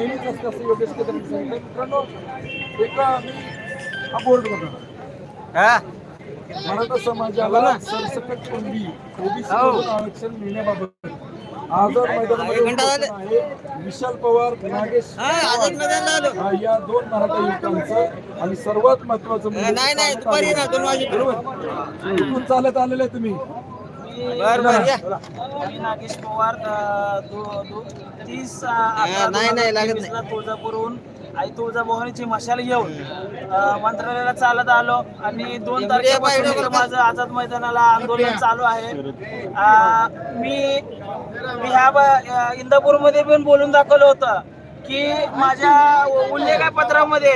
नेहमीच असतं असं योगेश केदारांनी सांगितलं मित्रांनो एका आम्ही हा? बोर्ड मराठा समाजाला सरसकट कोणबी ओबीसी आरक्षण मिळण्याबाबत आझाद मैदानामध्ये उपोषण आहे विशाल पवार नागेश हा, या दोन मराठा युवकांचं आणि सर्वात महत्वाचं म्हणजे. बरोबर? इथून चालत आलेलं आहे तुम्ही. मी नागेश पवार अ, दो- दो- तीस अ, अकरा दोन हजार तेवीसला तुळजापूरहून आई तुळजाभवानीची मशाल घेऊन अ, मंत्रालयाला चालत आलो आणि दोन तारखेपासून इथं माझं आझाद मैदानाला आंदोलन चालू आहे. अ, मी मी ह्या ब- अ, इंदापूरमध्ये पण बोलून दाखवलं होतं की माझ्या उल्लेख पत्रामध्ये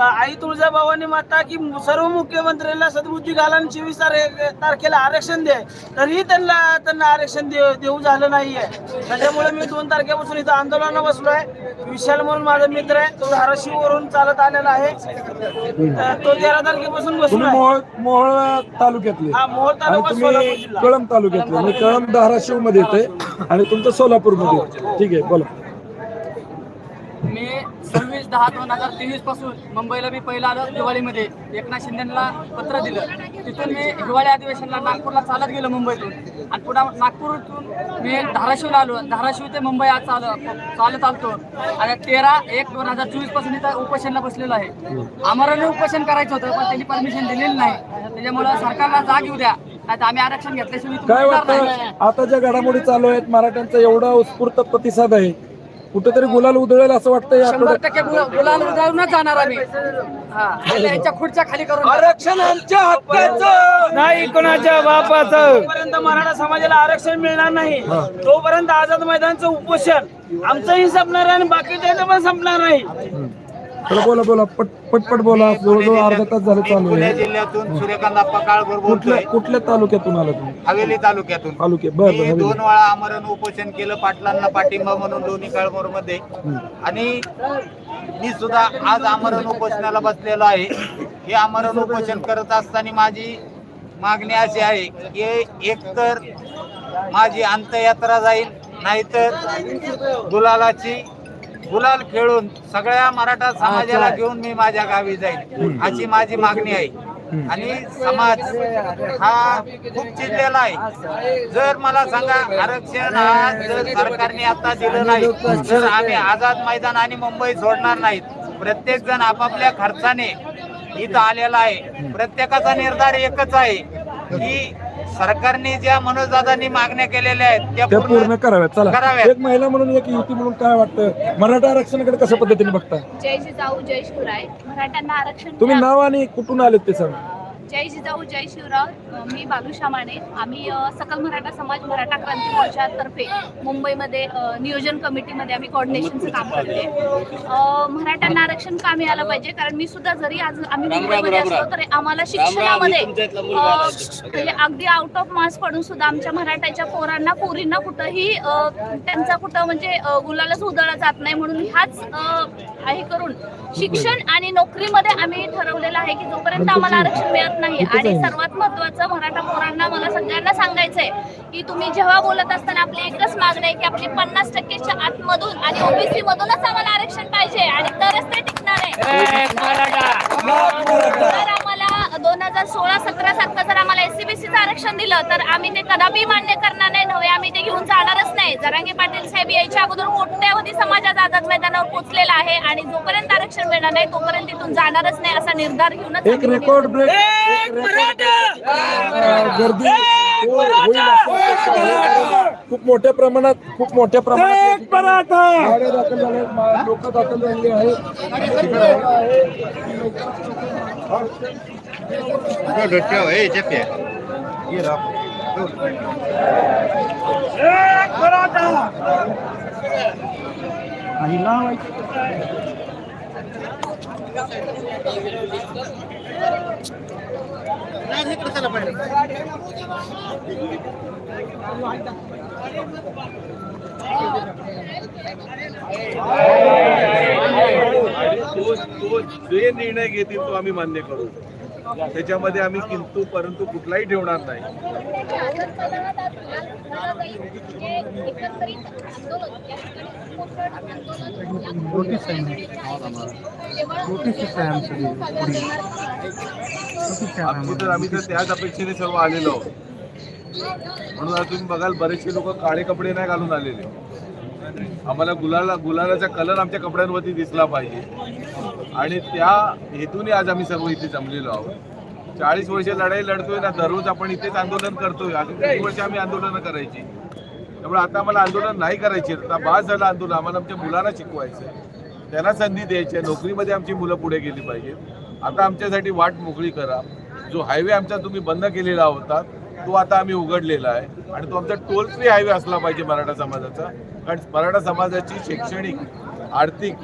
आई तुळजाभवानी माता की सर्व मुख्यमंत्र्यांना सद्बुद्धी घाला आणि चोवीस तारीख तारखेला आरक्षण दे. तरीही त्यांना त्यांना आरक्षण देऊ झालं नाहीये. त्याच्यामुळे मी दोन तारखेपासून इथं आंदोलनाला बसलोय. विशाल म्हणून माझा मित्र आहे. तो धाराशिववरून चालत आलेला आहे. तो तेरा तारखेपासून बसलोय. मोहोळ मोहोळ तालुक्यातले. हा मोहोळ तालुका कळंब तालुक्यातले. म्हणजे कळंब धाराशिवमध्ये येते आणि तुमचं सोलापूरमध्ये ठीक आहे बोला. मी दहा दोन हजार तेवीसपासून मुंबईला मी पहिला आलो दिवाळीमध्ये. एकनाथ शिंदेला पत्र दिलं. तिथून मी हिवाळी अधिवेशनला नागपूरला चालत गेलो मुंबईतून. आणि पुन्हा नागपूरतून मी धाराशिवला आलो. धाराशिव ते मुंबई आज चाल चालत आलतो. आणि तेरा एक दोन हजार चोवीसपासून इथं उपोषणला बसलेलो आहे. आम्हाला उपोषण करायचं होतं पण त्यांनी परमिशन दिलेली नाही. त्याच्यामुळं सरकारला जाग येऊ द्या. आम्ही आरक्षण घेतल्याशिवाय काय. वाटतं? आता ज्या घडामोडी चालू आहेत मराठ्यांचा एवढा उत्स्फूर्त प्रतिसाद आहे कुठेतरी गुलाल उधळेल असं वाटतं या शंभर आठवड्यात. टक्के गुलाल गुलाल उधळूनच जाणार आम्ही. हा यांच्या खुर्च्या खाली करून आरक्षण आमच्या हक्काचं. नाही कोणाच्या बापाचं. जोपर्यंत मराठा समाजाला आरक्षण मिळणार नाही तोपर्यंत आझाद मैदानचं उपोषण आमचंही संपणार आहे आणि बाकीच्या पण संपणार नाही. चला बोला बोला. पट पटपट बोला. जवळजवळ अर्धा तास झाले चालू पुणे आहे. जिल्ह्यातून सूर्यकांत अप्पा काळभोर कुठल्या बोलतोय कुठल्या तालुक्यातून आला तुम्ही? हवेली तालुक्यातून. तालुके बर बर मी हवेली. दोन वेळा आमरण उपोषण केलं पाटलांना पाठिंबा म्हणून दोन्ही काळभोरमध्ये आणि मी सुद्धा आज आमरण उपोषणाला बसलेलो आहे. हे आमरण उपोषण करत असताना माझी मागणी अशी आहे की एकतर माझी अंत्ययात्रा जाईल नाहीतर गुलालाची गुलाल खेळून सगळ्या मराठा समाजाला घेऊन मी माझ्या गावी जाईल अशी माझी मागणी आहे. आणि समाज हा खूप चिडलेला आहे. जर मला सांगा आरक्षण हा जर सरकारने आता दिलं नाही तर आम्ही आझाद मैदान आणि मुंबई सोडणार नाहीत प्रत्येक जण आपापल्या खर्चाने इथं आलेला आहे. प्रत्येकाचा निर्धार एकच आहे की सरकारने ज्या मनोजदादांनी मागण्या केलेल्या आहेत त्या पूर्ण कराव्यात. चला. कराव्यात. एक महिला म्हणून एक युवती म्हणून काय वाटतं? मराठा आरक्षणाकडे कशा पद्धतीने बघता? जय जिजाऊ जय शिवराय. मराठ्यांना आरक्षण तुम्ही द्या. नाव आणि कुठून आलेत ते सांगा. जय जिजाऊ जय शिवराय अ, मी बालुषा माने आम्ही सकल मराठा समाज मराठा क्रांती मोर्चातर्फे मुंबईमध्ये नियोजन कमिटीमध्ये आम्ही कोऑर्डिनेशनचं काम करते मराठ्यांना आरक्षण का मिळालं पाहिजे? कारण मी सुद्धा जरी आज आम्ही मुंबईमध्ये असलो तरी आम्हाला शिक्षणामध्ये म्हणजे अगदी आउट ऑफ मार्क्स पडून सुद्धा आमच्या मराठ्याच्या पोरांना पोरींना कुठंही त्यांचा कुठं म्हणजे गुलालच उधळला जात नाही म्हणून ह्याच हे करून शिक्षण आणि नोकरीमध्ये आम्ही ठरवलेलं आहे की जोपर्यंत आम्हाला आरक्षण मिळत नाही आणि सर्वात महत्वाचं मराठा पोरांना मला सगळ्यांना सांगायचंय की तुम्ही जेव्हा बोलत असताना आपली एकच मागणी आहे की आपली पन्नास टक्केच्या आतमधून आणि ओबीसी मधूनच आम्हाला आरक्षण पाहिजे आणि तरच ते टिकणार आहे. जर आम्हाला दोन हजार सोळा एससीबीसीचं आरक्षण दिलं तर आम्ही ते कदापि मान्य करणार नाही नव्हे आम्ही ते घेऊन जाणारच नाही. जरांगे पाटील साहेब यायच्या अगोदर कोट्यावधी समाजात आझाद मैदानावर पोहोचलेला आहे आणि जोपर्यंत आरक्षण मिळणार नाही तोपर्यंत तिथून जाणारच नाही असा निर्धार घेऊनच एक रेकॉर्ड ब्रेक हो- खूप मोठ्या प्रमाणात खूप मोठ्या प्रमाणात दाखल लोक दाखल झालेली तो जे निर्णय घेतील तो आम्ही मान्य करू. त्याच्यामध्ये आम्ही किंतु परंतु कुठलाही ठेवणार नाही. आमची. तर आम्ही तर त्याच अपेक्षेने सर्व आलेलो आहोत. म्हणून आता तुम्ही बघाल बरेचसे लोक काळे कपडे नाही घालून आलेले. आम्हाला गुलाला गुलालाचा कलर आमच्या कपड्यांवरती दिसला पाहिजे. आणि त्या हेतूने आज आम्ही सर्व इथे जमलेलो आहोत. चाळीस वर्ष लढाई लढतोय ना दररोज आपण इथेच आंदोलन करतोय. अजून किती वर्ष आम्ही आंदोलनं करायची. त्यामुळे आता आम्हाला आंदोलन नाही करायचे. आता बास झालं आंदोलन. आम्हाला आमच्या मुलांना शिकवायचं त्यांना संधी द्यायची आहे. नोकरीमध्ये आमची मुलं पुढे गेली पाहिजेत. आता आमच्यासाठी वाट मोकळी करा. जो हायवे आमचा तुम्ही बंद केलेला होता तो आता आम्ही उघडलेला आहे. आणि तो आमचा टोल फ्री हायवे असला पाहिजे मराठा समाजाचा. कारण मराठा समाजाची शैक्षणिक आर्थिक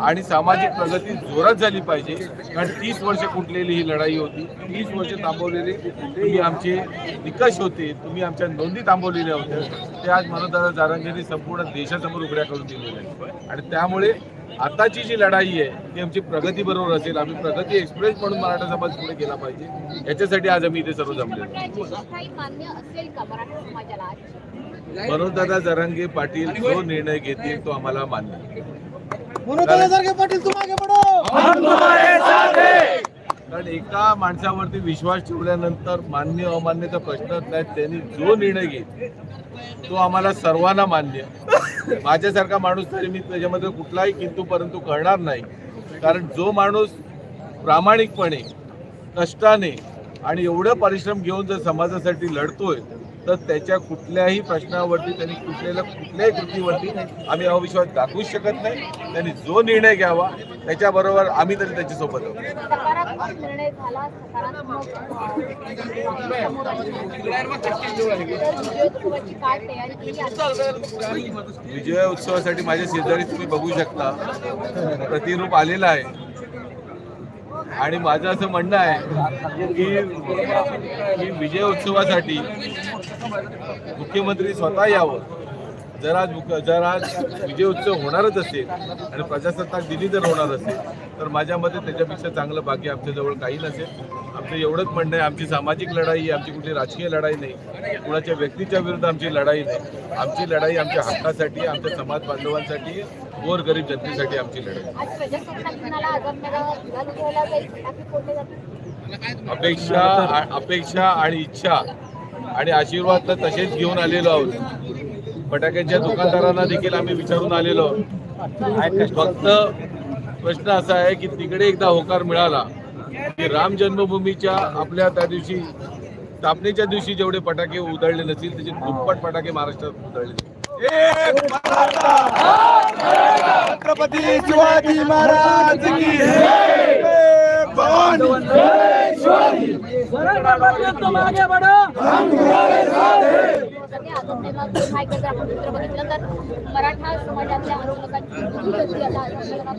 आणि सामाजिक प्रगती जोरात झाली पाहिजे. कारण तीस वर्ष कुठलेली ही लढाई होती. तीस वर्ष थांबवलेली तुम्ही आमचे निकष होते. तुम्ही आमच्या नोंदी थांबवलेल्या होत्या. ते आज मनोदारा जारांगेने संपूर्ण देशासमोर उघड्या करून दिलेल्या आहेत. आणि त्यामुळे आताची जी लढाई आहे ती आमची प्रगती बरोबर असेल. आम्ही प्रगती एक्सप्रेस म्हणून मराठा समाज पुढे गेला पाहिजे. याच्यासाठी आज आम्ही इथे सर्व जमले आहोत. मान्य असेल मनोजदादा जरांगे पाटील जो निर्णय घेतील तो आम्हाला मान्य आहे. कारण एका माणसावरती विश्वास ठेवल्यानंतर मान्य अमान्यचा प्रश्नच नाही त्यांनी जो निर्णय घेईल तो आम्हाला सर्वांना मान्य. माझ्यासारखा माणूस तरी मी त्याच्यामध्ये कुठलाही किंतु परंतु करणार नाही. कारण जो माणूस प्रामाणिकपणे कष्टाने आणि एवढं परिश्रम घेऊन जर समाजासाठी लढतोय तर त्याच्या कुठल्याही प्रश्नावरती त्यांनी कुठल्याला कुठल्याही कृतीवरती आम्ही अविश्वास दाखवूच शकत नाही. त्यांनी जो निर्णय घ्यावा त्याच्याबरोबर आम्ही तरी त्याच्यासोबत? विजय उत्सवासाठी माझ्या शेजारी तुम्ही बघू शकता. प्रतिरूप आलेलं आहे. आणि माझं असं म्हणणं आहे की की विजय उत्सवासाठी मुख्यमंत्री स्वतः यावं. जर आज मुख- जर आज विजय उत्सव होणारच असेल आणि प्रजासत्ताक दिनी जर होणार असेल तर माझ्या मते त्याच्यापेक्षा चांगलं भाग्य आमच्याजवळ काही नसेल. आमचं एवढंच म्हणणं आहे आमची सामाजिक लढाई आमची कुठली राजकीय लढाई नाही. कुणाच्या व्यक्तीच्या विरुद्ध आमची लढाई नाही. आमची लढाई आमच्या हक्कासाठी आमच्या समाज बांधवांसाठी गोर गरीब जनतेसाठी आमची लढाई. अपेक्षा अपेक्षा आणि इच्छा आणि आशीर्वाद तर तसेच घेऊन आलेलो आहोत. फटाक्यांच्या दुकानदारांना देखील आम्ही विचारून आलेलो आहोत. फक्त प्रश्न असा आहे की तिकडे एकदा होकार मिळाला की राम जन्मभूमीच्या आपल्या त्या दिवशी स्थापनेच्या दिवशी जेवढे फटाके उधळले नसतील त्याचे दुप्पट फटाके महाराष्ट्रात उधळले छत्रपती शिवाजी महाराज की बघितलं तर मराठा समाजातल्या आंदोलकांची आता आझादनगरात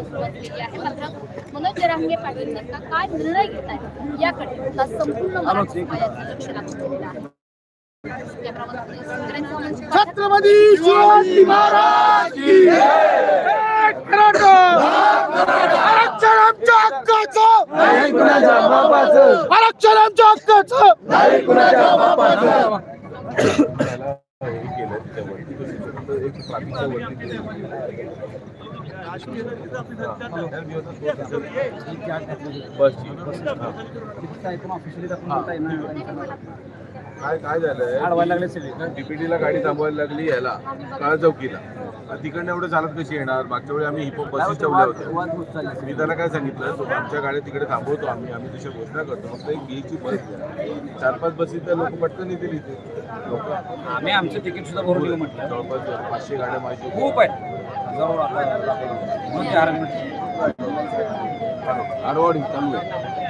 सुरुवात केली आहे मात्र मनोज जरांगे पाटील नेमका काय निर्णय घेत आहे याकडे संपूर्ण मराठा समाजाचं लक्ष लागलेलं आहे छत्रपती शिवाजी महाराज की जय! आरक्षण आमच्या हक्काचं! आरक्षण आमच्या हक्काचं! हे काय काय झालंय डीपीटीला गाडी थांबवायला लागली याला काळ चौकीला आणि तिकडनं एवढं चालत कशी येणार मागच्या वेळी आम्ही हिपो बसेस ठेवल्या होत्या मी त्याला काय सांगितलं आमच्या गाड्या तिकडे थांबवतो आम्ही आम्ही तशा घोषणा करतो फक्त एक घ्यायची बस चार पाच बसेस तर लोक पटकन येतील इथे लोक आम्ही आमचं तिकीट सुद्धा भरून घेऊ म्हटलं जवळपास पाचशे गाड्या माझी खूप आहे जवळ आता चार मिनिट आरवाडी आहे.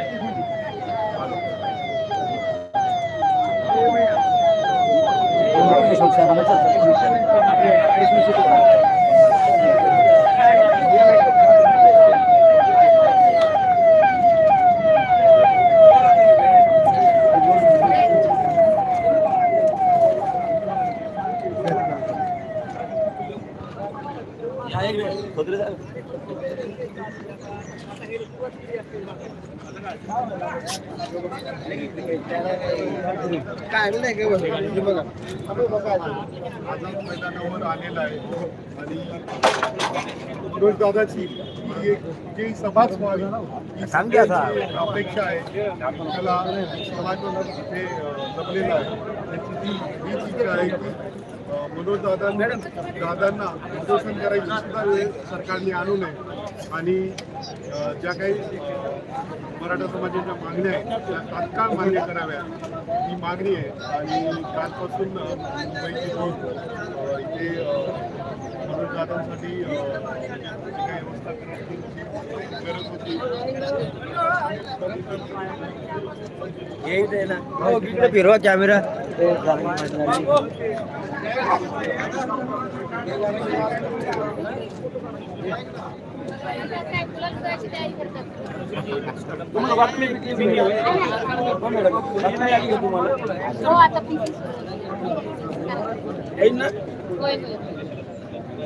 Christmas. आझाद मैदानावर आलेला आहे. आणि दादाची एक जी सभाच व्हावी अपेक्षा आहे. आपल्याला समाज इथे अ, जमलेला आहे त्याची ती हीच इच्छा आहे की मनोज दादा दादांना उपोषण करायची सुद्धा वेळ सरकारने आणू नये. आणि ज्या काही मराठा समाजाच्या मागण्या आहेत त्या तात्काळ मान्य कराव्या ही मागणी आहे. आणि कालपासून मुंबईची इथे दादांसाठी काही व्यवस्था करण्याची गरज होती. फिरवा कॅमेरा. हो आता PC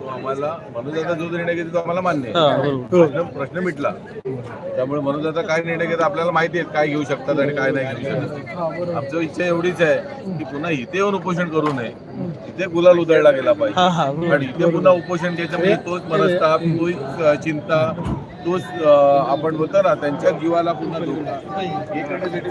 तो आम्हाला मनोजाचा जो निर्णय घेतो तो आम्हाला मान्य आहे. प्रश्न प्रश्न मिटला. त्यामुळे मनोजाचा काय निर्णय घेतो आपल्याला माहिती आहे काय घेऊ शकतात आणि काय नाही घेऊ शकत. आमची इच्छा एवढीच आहे की पुन्हा इथे येऊन उपोषण करू नये. इथे गुलाल उधळला गेला पाहिजे. आणि इथे पुन्हा उपोषण घ्यायचं म्हणजे तोच मनस्ताप तोच चिंता तोच आपण बोलतो ना त्यांच्या जीवाला पुन्हा धोका. हे करण्यासाठी